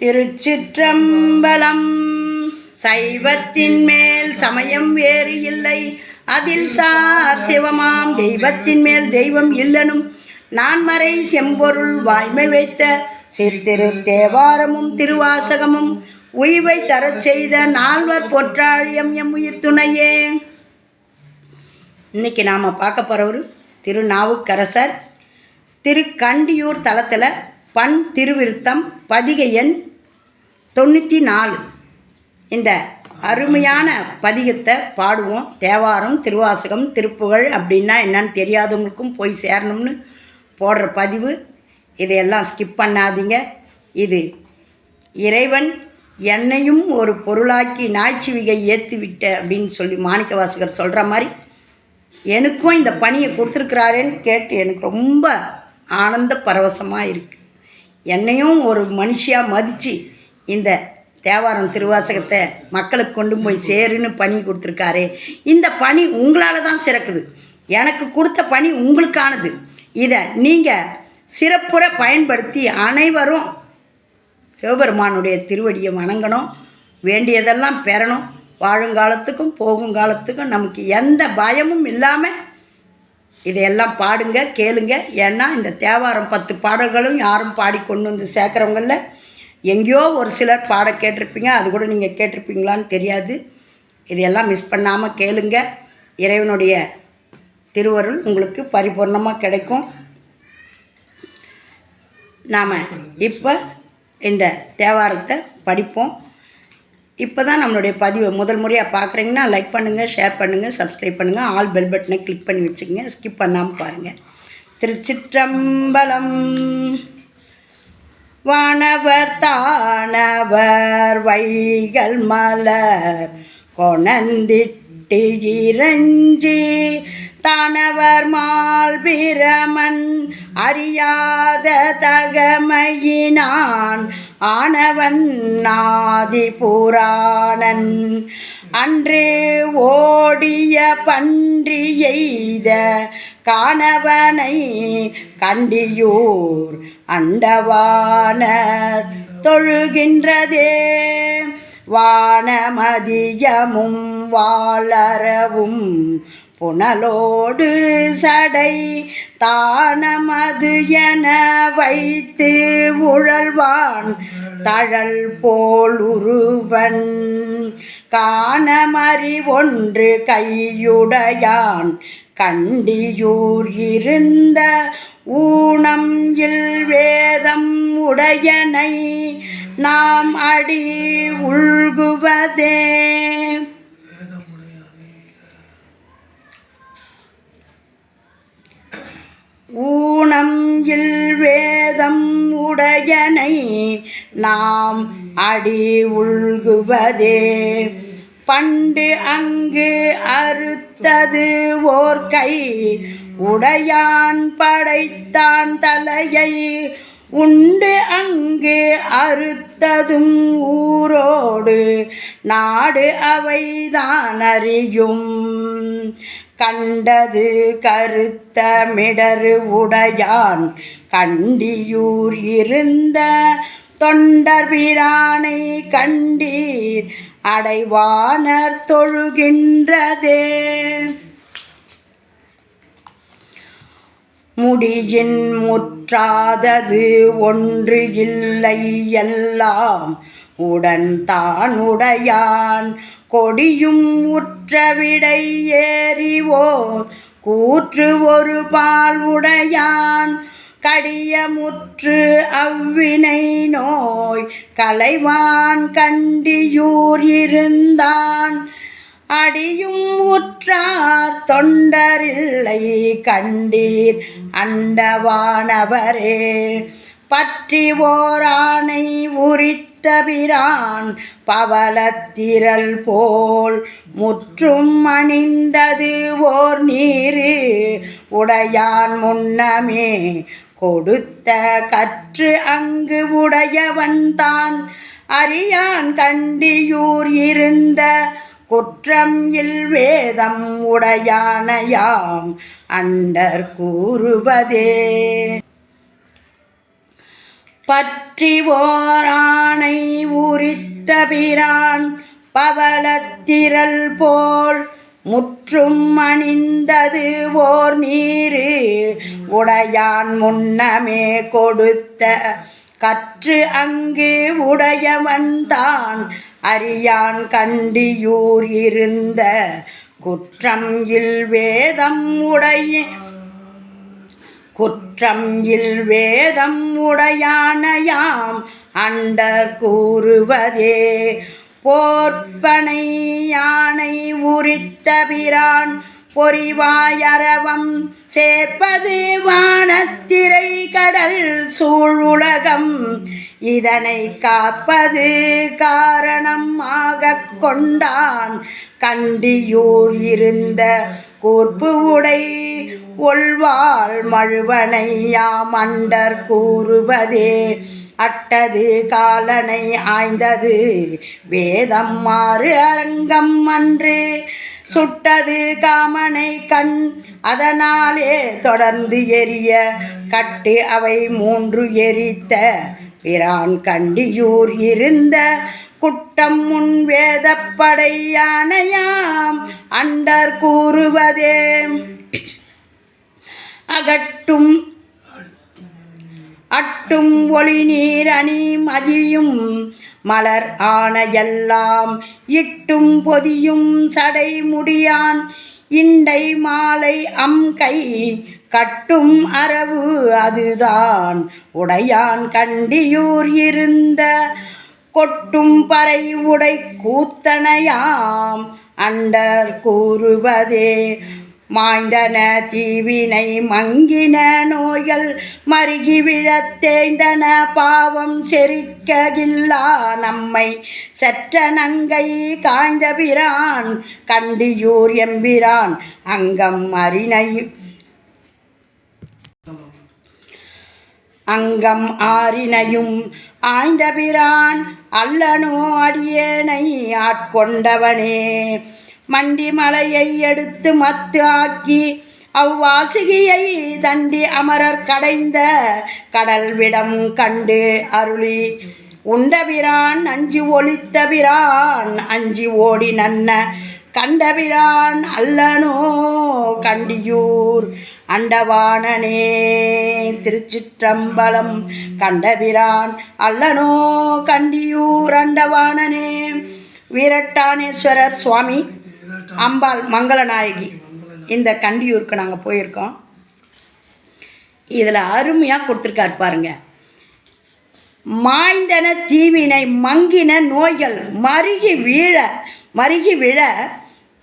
திருச்சிற்றம்பலம். சைவத்தின் மேல் சமயம் வேறு இல்லை. அதில் சார் சிவமாம் தெய்வத்தின் மேல் தெய்வம் இல்லனும். நான்மறை செம்பொருள் வாய்மை வைத்த சித்திரு தேவாரமும் திருவாசகமும். உய்வை தரச் செய்த நால்வர் பொற்றாழியம் எம் உயிர் துணையே. இன்னைக்கு நாம் பார்க்க போகிறவர் திருநாவுக்கரசர் திருக்கண்டியூர் தலத்தில் பண் திருவிருத்தம் பதிகை எண் தொண்ணூற்றி நாலு இந்த அருமையான பதிகத்தை பாடுவோம். தேவாரம் திருவாசகம் திருப்புகழ் அப்படின்னா என்னன்னு தெரியாதவங்களுக்கும் போய் சேரணும்னு போடுற பதிவு. இதையெல்லாம் ஸ்கிப் பண்ணாதீங்க. இது இறைவன் என்னையும் ஒரு பொருளாக்கி நாய்ச்சிவிகை ஏற்றி விட்ட அப்படின்னு சொல்லி மாணிக்க வாசகர் சொல்கிற மாதிரி எனக்கும் இந்த பணியை கொடுத்துருக்குறாருன்னு கேட்டு எனக்கு ரொம்ப ஆனந்த பரவசமாக இருக்குது என்னையும் ஒரு மனுஷியாக மதித்து இந்த தேவாரம் திருவாசகத்தை மக்களுக்கு கொண்டு போய் சேருன்னு பணி கொடுத்துருக்காரு. இந்த பணி உங்களால் தான் சிறக்குது. எனக்கு கொடுத்த பணி உங்களுக்கானது. இதை நீங்கள் சிறப்புற பயன்படுத்தி அனைவரும் சிவபெருமானுடைய திருவடியை வணங்கணும். வேண்டியதெல்லாம் பெறணும். வாழுங்காலத்துக்கும் போகுங்காலத்துக்கும் நமக்கு எந்த பயமும் இல்லாமல் இதையெல்லாம் பாடுங்க கேளுங்க. ஏன்னா இந்த தேவாரம் பத்து பாடல்களும் யாரும் பாடி கொண்டு வந்து சேர்க்குறவங்களில் எங்கேயோ ஒரு சிலர் பாட கேட்டிருப்பீங்க அது கூட நீங்கள் கேட்டிருப்பீங்களான்னு தெரியாது. இதையெல்லாம் மிஸ் பண்ணாமல் கேளுங்க. இறைவனுடைய திருவருள் உங்களுக்கு பரிபூர்ணமாக கிடைக்கும். நாம் இப்போ இந்த தேவாரத்தை படிப்போம். இப்போ தான் நம்மளுடைய பதிவை முதல் முறையாக பார்க்குறீங்கன்னா லைக் பண்ணுங்கள் ஷேர் பண்ணுங்கள் சப்ஸ்கிரைப் பண்ணுங்கள் ஆல் பெல் பட்டனை கிளிக் பண்ணி வச்சுக்கோங்க. ஸ்கிப் பண்ணாமல் பாருங்கள் திருச்சிற்றம்பலம். வானவர் தானவர் வைகள் மலர் கொணந்திட்டு இறஞ்சி தானவர் மால்பிரமன் அறியாத தகமையினான் ஆனவன் நாதி புராணன். அன்று ஓடிய பன்றி எய்த காணவனை கண்டியூர் அண்டவானர் தொழுகின்றதே. வானமதியமும் வாளரவும் புனலோடு சடை தானமது என வைத்து உழல்வான் தழல் போல் உருவன். காணமறி ஒன்று கையுடையான் கண்டியூர் இருந்த ஊனம் இல் வேதம் உடையனை நாம் அடி உள்குவதே. ஊனம் இல் வேதம் உடையனை நாம் அடி உள்குவதே. பண்டு அங்கு அரு வைத்தது ஓர் கை. உடையான் படைத்தான் தலையை. உண்டு அங்கு அறுத்ததும் ஊரோடு. நாடு அவைதான் அறியும். கண்டது கருத்த மிடரு உடையான். கண்டியூர் இருந்த தொண்டர் வீரானை கண்டீர். அடைவானர் தொழுகின்றதே. முடியின் முற்றாதது ஒன்று இல்லை எல்லாம் உடன் தான் உடையான். கொடியும் உற்ற விடை ஏறிவோர் கூற்று ஒரு பால் உடையான். கடியமுற்று அவ்வினை நோய் கலைவான் கண்டியூர் இருந்தான். அடியும் உற்றார் தொண்டரில்லை கண்டீர் அண்டவானவரே. பற்றி ஓரானை உரித்த பிரான் போல் முற்றும் அணிந்தது ஓர் நீரு உடையான் முன்னமே கொடுத்த கற்று அங்கு உடையவன்தான் அறியான் கண்டியூர் இருந்த குற்றம் இல் வேதம் உடையானையாம் அண்டர் கூறுவதே. பற்றி ஓரானை பிரான் பவளத்திரள் போல் முற்றும் அணிந்தது ஓர் நீரு. உடையான் முன்னமே கொடுத்த கற்று அங்கு உடையவன்தான் அரியான் அறியான் கண்டியூர் இருந்த குற்றம் இல் வேதம் உடைய குற்றம் இல் வேதம் உடையானையாம். அண்டர் கூறுவதே போர்ப்பனை யானை உரித்த பிரான் பொறிவாயரவம் சேர்ப்பது வானத்திரை கடல் சூழ் உலகம் இதனை காப்பது காரணம் ஆகக் கொண்டான் கண்டியூர் இருந்த கூர்ப்பு உடை ஒள்வாள் மழுவனையா மண்டர் கூறுவதே. அட்டது காலனை ஆய்ந்தது. வேதம் மாறு அரங்கம் அன்று. சுட்டது காமனை கண் அதனாலே தொடர்ந்து எரிய. கட்டு அவை மூன்று எரித்த. பிரான் கண்டியூர் இருந்த. குட்டம் முன் வேதப்படை யானையாம் அண்டர் கூறுவதே. அகட்டும் அட்டும் ஒளி நீர் அணி மதியும் மலர் ஆன எல்லாம். இட்டும் பொதியும் சடை முடியான். இண்டை மாலை அம் கை கட்டும் அரவு அதுதான். உடையான் கண்டியூர் இருந்த கொட்டும் பறை உடை கூத்தனையாம். அண்டர் கூறுவதே மாய்ந்தன தீவினை மங்கின நோய்கள் மருகி விழத் தேய்ந்தன பாவம் செரிக்ககில்லா நம்மை செற்ற நங்கை காய்ந்த பிரான் கண்டியூர் எம்பிரான் அங்கம் அரிணை அங்கம் ஆறினையும் ஆய்ந்த பிரான் அல்லனோ அடியேனை ஆட்கொண்டவனே. மண்டி மலையை எடுத்து மத்து ஆக்கி அவ்வாசுகியை தண்டி அமரர் கடைந்த கடல் விடம் கண்டு அருளி உண்டபிரான் அஞ்சி ஒளித்த அஞ்சு ஓடி நன்ன கண்டபிரான் அல்லனோ கண்டியூர் அண்டவாணனே திருச்சிற்றம்பலம் கண்டபிரான் அல்லனோ கண்டியூர் அண்டவானனே வீரட்டானேஸ்வரர் சுவாமி அம்பாள் மங்களநாயகி. இந்த கண்டியூருக்கு நாங்கள் போயிருக்கோம். இதில் அருமையாக கொடுத்துருக்காரு பாருங்க. மாய்ந்தன தீவினை மங்கின நோய்கள் மருகி வீழ மருகி விழ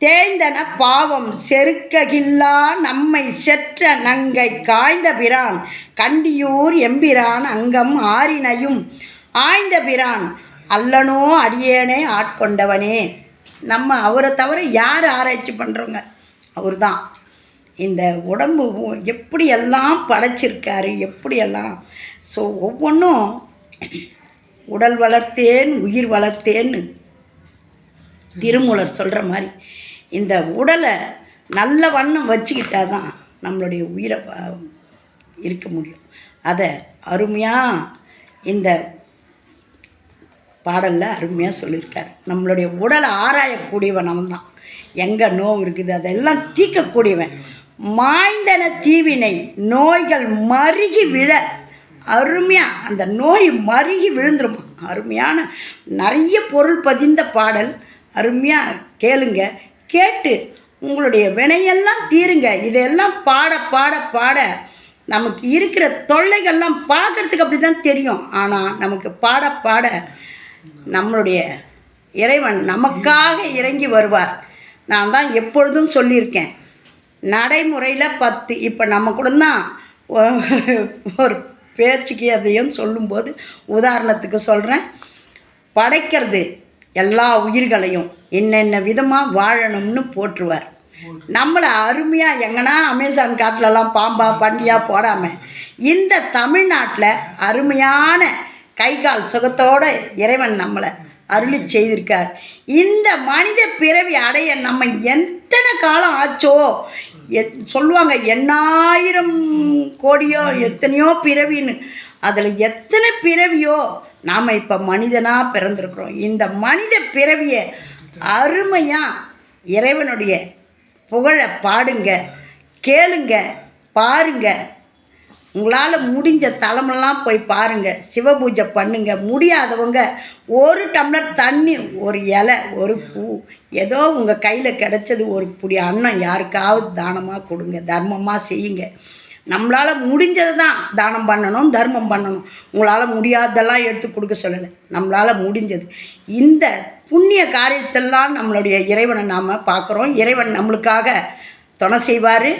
தேய்ந்தன பாவம் செருக்ககில்லா நம்மை செற்ற நங்கை காய்ந்த பிரான் கண்டியூர் எம்பிரான் அங்கம் ஆரினையும் ஆய்ந்த பிரான் அல்லனோ அடியேனே ஆட்கொண்டவனே. நம்ம அவரை தவிர யார் ஆராய்ச்சி பண்ணுறோங்க அவர் தான் இந்த உடம்பு எப்படியெல்லாம் படைச்சிருக்காரு எப்படியெல்லாம்? ஸோ ஒவ்வொன்றும் உடல் வளர்த்தேன் உயிர் வளர்த்தேன்னு திருமூலர் சொல்கிற மாதிரி. இந்த உடலை நல்ல வண்ணம் வச்சுக்கிட்டா தான் நம்மளுடைய உயிரை இருக்க முடியும். அதை அருமையாக இந்த பாடலில் அருமையாக சொல்லியிருக்காரு. நம்மளுடைய உடலை ஆராயக்கூடியவன் அவன் தான் எங்கே நோவு இருக்குது அதெல்லாம் தீர்க்கக்கூடியவன். மாய்ந்தன தீவினை நோய்கள் மருகி விழ அருமையாக அந்த நோய் மருகி விழுந்துடும் அருமையான நிறைய பொருள் பதிந்த பாடல். அருமையாக கேளுங்க கேட்டு உங்களுடைய வினையெல்லாம் தீருங்க. இதெல்லாம் பாட பாட பாட நமக்கு இருக்கிற தொல்லைகள்லாம் பார்க்கறதுக்கு அப்படி தான் தெரியும். ஆனால் நமக்கு பாட பாட நம்மளுடைய இறைவன் நமக்காக இறங்கி வருவார். நான் தான் எப்பொழுதும் சொல்லியிருக்கேன். நடைமுறையில் பத்து இப்போ நம்ம கூட தான் ஒரு பேச்சுக்கு அதையும் சொல்லும்போது உதாரணத்துக்கு சொல்கிறேன் படைக்கிறது எல்லா உயிர்களையும் என்னென்ன விதமாக வாழணும்னு போற்றுவார். நம்மளை அருமையாக எங்கன்னா அமேசான் காட்டிலலாம் பாம்பா பண்டியாக போடாமல் இந்த தமிழ்நாட்டில் அருமையான கை கால் சுகத்தோட இறைவன் நம்மளை அருளி செய்திருக்கார். இந்த மனித பிறவி அடைய நம்ம எத்தனை காலம் ஆச்சோ? எத் சொல்லுவாங்க எண்ணாயிரம் கோடியோ எத்தனையோ பிறவின்னு. அதில் எத்தனை பிறவியோ நாம் இப்போ மனிதனாக பிறந்திருக்கிறோம். இந்த மனித பிறவியை அருமையாக இறைவனுடைய புகழை பாடுங்க கேளுங்க பாருங்க. உங்களால் முடிஞ்ச தலைமெல்லாம் போய் பாருங்க. சிவபூஜை பண்ணுங்க. முடியாதவங்க ஒரு டம்ளர் தண்ணி ஒரு இலை ஒரு பூ ஏதோ உங்கள் கையில் கிடைச்சது ஒரு புடி அன்னம் யாருக்காவது தானமாக கொடுங்க. தர்மமாக செய்யுங்க. நம்மளால் முடிஞ்சது தான் தானம் பண்ணணும் தர்மம் பண்ணணும். உங்களால் முடியாததெல்லாம் எடுத்து கொடுக்க சொல்லலை. நம்மளால் முடிஞ்சது. இந்த புண்ணிய காரியத்தெல்லாம் நம்மளுடைய இறைவனை நாம் பார்க்குறோம் இறைவன் நம்மளுக்காக துணை செய்வார்.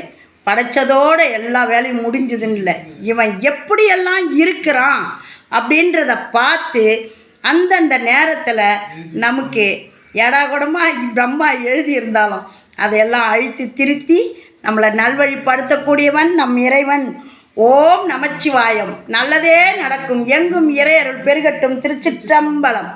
படைச்சதோட எல்லா வேலையும் முடிஞ்சதுன்னு இல்லை. இவன் எப்படியெல்லாம் இருக்கிறான் அப்படின்றத பார்த்து அந்தந்த நேரத்தில் நமக்கு எடாகுடமாக பிரம்மா எழுதியிருந்தாலும் அதையெல்லாம் அழித்து திருத்தி நம்மளை நல்வழிப்படுத்தக்கூடியவன் நம் இறைவன். ஓம் நமச்சிவாயம். நல்லதே நடக்கும். எங்கும் இறையருள் பெருகட்டும் திருச்சிற்றம்பலம்.